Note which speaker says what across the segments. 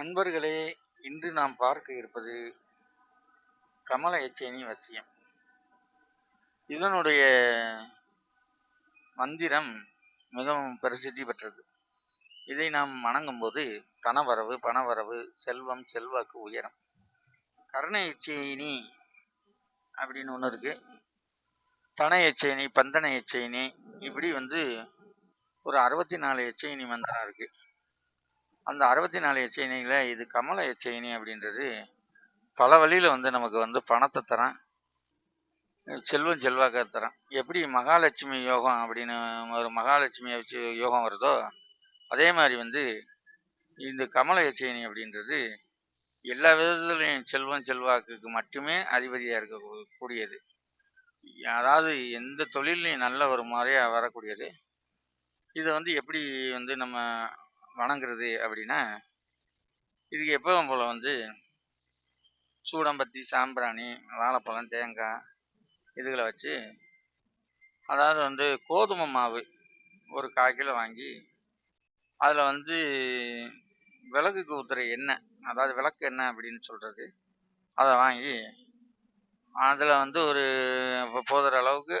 Speaker 1: நண்பர்களே இன்று நாம் பார்க்க இருப்பது கமல எச்சேனி வசியம். இதனுடைய மந்திரம் மிகவும் பிரசித்தி பெற்றது. இதை நாம் வணங்கும் போது பணவரவு செல்வம் செல்வாக்கு உயரம் கர்ண எச்சேனி அப்படின்னு ஒன்று இருக்கு. தன எச்சேனி பந்தன எச்சேனி இப்படி வந்து ஒரு அறுபத்தி நாலு எச்சேனி மந்திரம் இருக்குது அந்த அறுபத்தி நாலு எச்சைனியில் இது கமல எச்சைனி அப்படின்றது பல வழியில் வந்து நமக்கு வந்து பணத்தை தரான். செல்வம் செல்வாக்க தரான். எப்படி மகாலட்சுமி யோகம் அப்படின்னு ஒரு மகாலட்சுமியை வச்சு யோகம் வருதோ அதே மாதிரி வந்து இந்த கமல எச்சைனி அப்படின்றது எல்லா விதத்துலையும் செல்வம் செல்வாக்குக்கு மட்டுமே அதிபதியாக இருக்கக்கூடியது. அதாவது எந்த தொழிலையும் நல்ல ஒரு முறையாக வரக்கூடியது. இதை வந்து எப்படி வந்து நம்ம வணங்குறது அப்படின்னா இதுக்கு எப்பவும் போல் வந்து சூடம்பத்தி சாம்பிராணி வாழைப்பழம் தேங்காய் இதுகளை வச்சு அதாவது வந்து கோதுமை மாவு ஒரு கால் கிலோ வாங்கி அதில் வந்து விளக்குக்கு ஊற்றுற எண்ணெய் அதாவது விளக்கு எண்ணெய் அப்படின்னு சொல்கிறது அதை வாங்கி அதில் வந்து ஒரு போதுற அளவுக்கு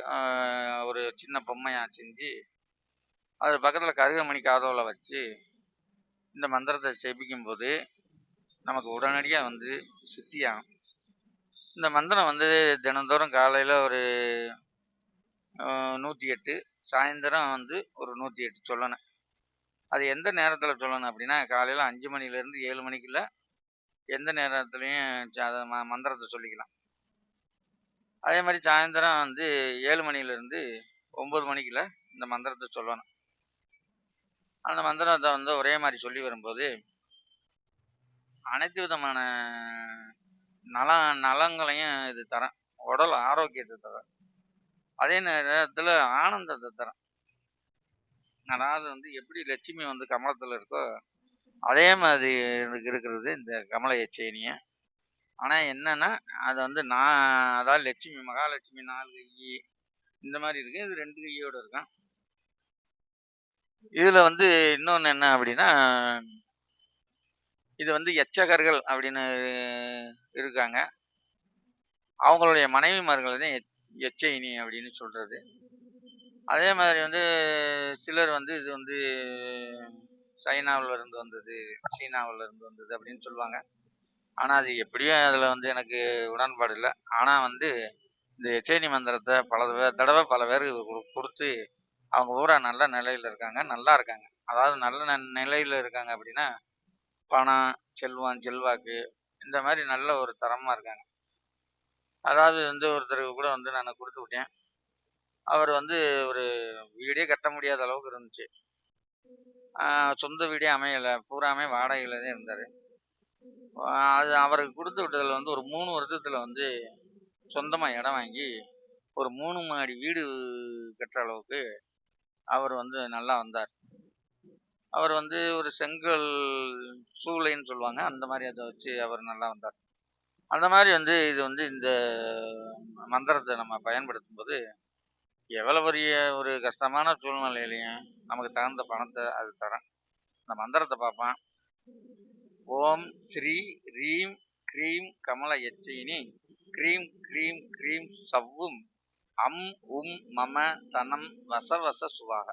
Speaker 1: ஒரு சின்ன பொம்மையாக செஞ்சு அது பக்கத்தில் கருகமணி காதோவில் வச்சு இந்த மந்திரத்தை ஜெபிக்கும் போது நமக்கு உடனடியாக வந்து சித்தியாகும். இந்த மந்திரம் வந்து தினந்தோறும் காலையில் ஒரு நூற்றி எட்டு சாயந்தரம் வந்து ஒரு நூற்றி எட்டு சொல்லணும். அது எந்த நேரத்தில் சொல்லணும் அப்படின்னா காலையில் அஞ்சு மணிலேருந்து ஏழு மணிக்குள்ள எந்த நேரத்துலையும் அதை ம மந்திரத்தை சொல்லிக்கலாம். அதே மாதிரி சாயந்தரம் வந்து ஏழு மணிலேருந்து ஒம்பது மணிக்குள்ள இந்த மந்திரத்தை சொல்லணும். அந்த மந்திரத்தை வந்து ஒரே மாதிரி சொல்லி வரும்போது அனைத்து விதமான நல நலங்களையும் இது தரேன் உடல் ஆரோக்கியத்தை தரேன் அதே நேரத்தில் ஆனந்தத்தை தரேன் அதாவது வந்து எப்படி லட்சுமி வந்து கமலத்தில் இருக்கோ அதே மாதிரி இருக்கிறது இந்த கமல எச்சேனியை ஆனால் என்னன்னா அது வந்து நான் அதாவது லட்சுமி மகாலட்சுமி நாலு கை இந்த மாதிரி இருக்கு. இது ரெண்டு கையோடு இருக்கும். இதில் வந்து இன்னொன்று என்ன அப்படின்னா இது வந்து எச்சகர்கள் அப்படின்னு இருக்காங்க. அவங்களுடைய மனைவிமார்கள் தான் எச்சைனி அப்படின்னு சொல்கிறது அதே மாதிரி வந்து சிலர் வந்து இது வந்து சைனாவில் இருந்து வந்தது சீனாவில் இருந்து வந்தது அப்படின்னு சொல்லுவாங்க. ஆனால் அது எப்படியும் அதில் வந்து எனக்கு உடன்பாடு இல்லை. ஆனால் வந்து இந்த எச்சைனி மந்திரத்தை பல தடவை பல பேருக்கு கொடுத்து அவங்க பூரா நல்ல நிலையில் இருக்காங்க நல்லா இருக்காங்க. அதாவது நல்ல நிலையில் இருக்காங்க அப்படின்னா பணம் செல்வம் செல்வாக்கு இந்த மாதிரி நல்ல ஒரு தரமாக இருக்காங்க. அதாவது வந்து ஒருத்தருக்கு கூட வந்து நான் கொடுத்து விட்டேன். அவர் வந்து ஒரு வீடே கட்ட முடியாத அளவுக்கு இருந்துச்சு. சொந்த வீடே அமையலை பூராமே வாடகையில் தான் இருந்தார். அது அவருக்கு கொடுத்து விட்டதில் வந்து ஒரு மூணு வருஷத்தில் வந்து சொந்தமாக இடம் வாங்கி ஒரு மூணு மாடி வீடு கட்டுற அளவுக்கு அவர் வந்து நல்லா வந்தார். அவர் வந்து ஒரு செங்கல் சூளைன்னு சொல்லுவாங்க. அந்த மாதிரி அதை வச்சு அவர் நல்லா வந்தார். அந்த மாதிரி வந்து இது வந்து இந்த மந்திரத்தை நம்ம பயன்படுத்தும் போது எவ்வளோ பெரிய ஒரு கஷ்டமான சூழ்நிலையிலையும் நமக்கு தகுந்த பணத்தை அது தரேன். இந்த மந்திரத்தை பார்ப்பேன். ஓம் ஸ்ரீ ரீம் க்ரீம் கமல எச்சினி க்ரீம் க்ரீம் க்ரீம் சவ்வும் அம் உம் மம தனம் வசவச சுவாக.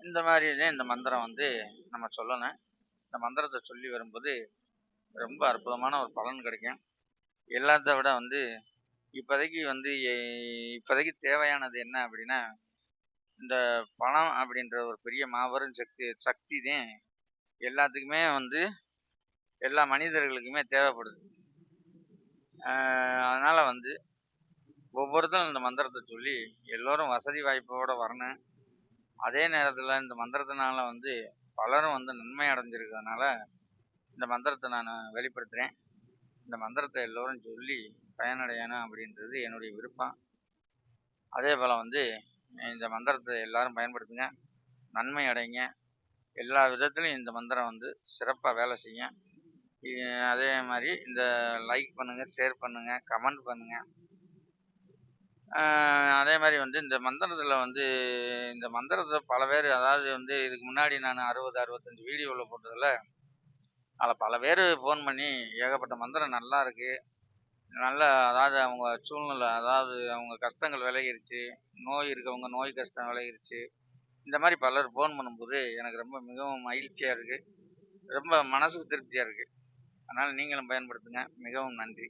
Speaker 1: இந்த மாதிரி இந்த மந்திரம் வந்து நம்ம சொல்லணும். இந்த மந்திரத்தை சொல்லி வரும்போது ரொம்ப அற்புதமான ஒரு பலன் கிடைக்கும். எல்லாத்த விட வந்து இப்போதைக்கு வந்து இப்போதைக்கு தேவையானது என்ன அப்படின்னா இந்த பணம் அப்படின்ற ஒரு பெரிய மாபெரும் சக்தி சக்தி தான் எல்லாத்துக்குமே வந்து எல்லா மனிதர்களுக்குமே தேவைப்படுது. அதனால் வந்து ஒவ்வொருத்தரும் இந்த மந்திரத்தை சொல்லி எல்லோரும் வசதி வாய்ப்போடு வரணும் அதே நேரத்தில் இந்த மந்திரத்தினால வந்து பலரும் வந்து நன்மை அடைஞ்சிருக்கிறதுனால இந்த மந்திரத்தை நான் வெளிப்படுத்துகிறேன் இந்த மந்திரத்தை எல்லோரும் சொல்லி பயனடையணும் அப்படின்றது என்னுடைய விருப்பம். அதே போல் வந்து இந்த மந்திரத்தை எல்லாரும் பயன்படுத்துங்க. நன்மை அடைங்க. எல்லா விதத்துலையும் இந்த மந்திரம் வந்து சிறப்பாக வேலை செய்யும். அதே மாதிரி இந்த லைக் பண்ணுங்கள் ஷேர் பண்ணுங்கள் கமெண்ட் பண்ணுங்கள் அதே மாதிரி வந்து இந்த மந்திரத்தில் வந்து இந்த மந்திரத்தை பல பேர் அதாவது வந்து இதுக்கு முன்னாடி நான் அறுபது அறுபத்தஞ்சி வீடியோவில் போட்டதில் அதில் பல பேர் ஃபோன் பண்ணி ஏகப்பட்ட மந்திரம் நல்லா இருக்குது நல்ல அதாவது அவங்க சூழ்நிலை அதாவது அவங்க கஷ்டங்கள் விலகிருச்சு. நோய் இருக்கவங்க நோய் கஷ்டம் விலகிருச்சு. இந்த மாதிரி பலர் ஃபோன் பண்ணும்போது எனக்கு ரொம்ப மிகவும் மகிழ்ச்சியாக இருக்குது ரொம்ப மனசுக்கு திருப்தியாக இருக்குது அதனால் நீங்களும் பயன்படுத்துங்க. மிகவும் நன்றி.